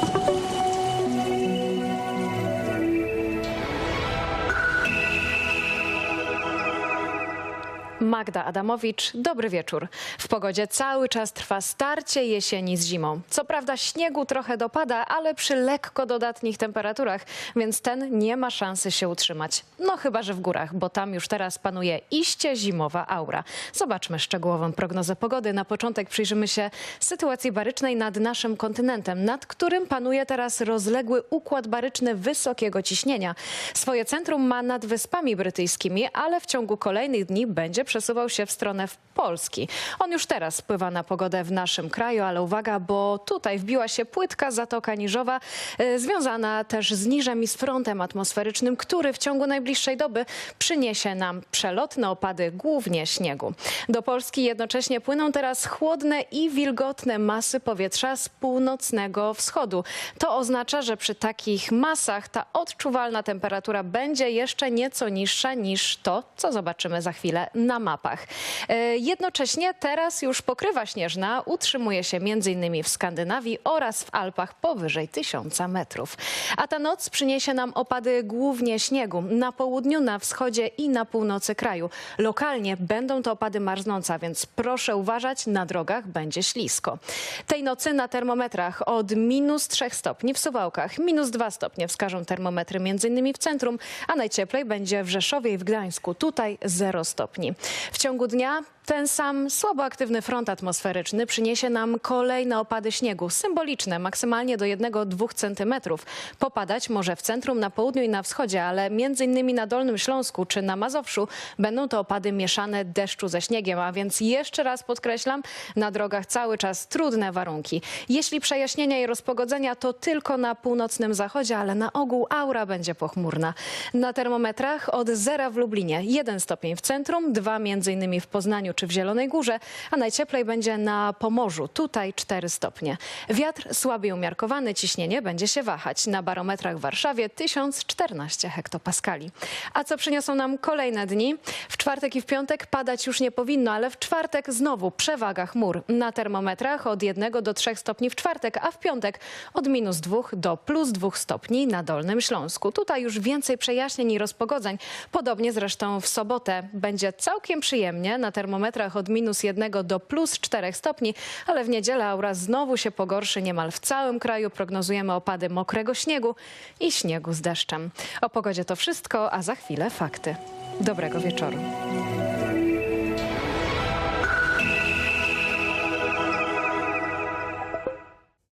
Thank you. Magda Adamowicz, dobry wieczór. W pogodzie cały czas trwa starcie jesieni z zimą. Co prawda śniegu trochę dopada, ale przy lekko dodatnich temperaturach, więc ten nie ma szansy się utrzymać. No chyba, że w górach, bo tam już teraz panuje iście zimowa aura. Zobaczmy szczegółową prognozę pogody. Na początek przyjrzymy się sytuacji barycznej nad naszym kontynentem, nad którym panuje teraz rozległy układ baryczny wysokiego ciśnienia. Swoje centrum ma nad Wyspami Brytyjskimi, ale w ciągu kolejnych dni będzie przesuwał się w stronę Polski. On już teraz wpływa na pogodę w naszym kraju, ale uwaga, bo tutaj wbiła się płytka Zatoka Niżowa, e, związana też z niżem i z frontem atmosferycznym, który w ciągu najbliższej doby przyniesie nam przelotne opady, głównie śniegu. Do Polski jednocześnie płyną teraz chłodne i wilgotne masy powietrza z północnego wschodu. To oznacza, że przy takich masach ta odczuwalna temperatura będzie jeszcze nieco niższa niż to, co zobaczymy za chwilę na mapach. E, Jednocześnie teraz już pokrywa śnieżna utrzymuje się m.in. w Skandynawii oraz w Alpach powyżej 1000 metrów. A ta noc przyniesie nam opady głównie śniegu na południu, na wschodzie i na północy kraju. Lokalnie będą to opady marznące, więc proszę uważać, na drogach będzie ślisko. Tej nocy na termometrach od minus 3 stopni w Suwałkach, minus 2 stopnie wskażą termometry m.in. w centrum, a najcieplej będzie w Rzeszowie i w Gdańsku. Tutaj 0 stopni. W ciągu dnia ten sam słabo aktywny front atmosferyczny przyniesie nam kolejne opady śniegu, symboliczne, maksymalnie do 1-2 cm. Popadać może w centrum, na południu i na wschodzie, ale innymi na Dolnym Śląsku czy na Mazowszu będą to opady mieszane deszczu ze śniegiem, a więc jeszcze raz podkreślam, na drogach cały czas trudne warunki. Jeśli przejaśnienia i rozpogodzenia, to tylko na północnym zachodzie, ale na ogół aura będzie pochmurna. Na termometrach od zera w Lublinie 1 stopień w centrum, 2 między innymi w Poznaniu czy w Zielonej Górze, a najcieplej będzie na Pomorzu, tutaj 4 stopnie. Wiatr słaby i umiarkowany, ciśnienie będzie się wahać. Na barometrach w Warszawie 1014 hektopaskali. A co przyniosą nam kolejne dni? W czwartek i w piątek padać już nie powinno, ale w czwartek znowu przewaga chmur. Na termometrach od 1 do 3 stopni w czwartek, a w piątek od minus 2 do plus 2 stopni na Dolnym Śląsku. Tutaj już więcej przejaśnień i rozpogodzeń. Podobnie zresztą w sobotę będzie całkiem przyjemnie na termometrach od minus 1 do plus 4 stopni, ale w niedzielę aura znowu się pogorszy niemal w całym kraju. Prognozujemy opady mokrego śniegu i śniegu z deszczem. O pogodzie to wszystko, a za chwilę fakty. Dobrego wieczoru.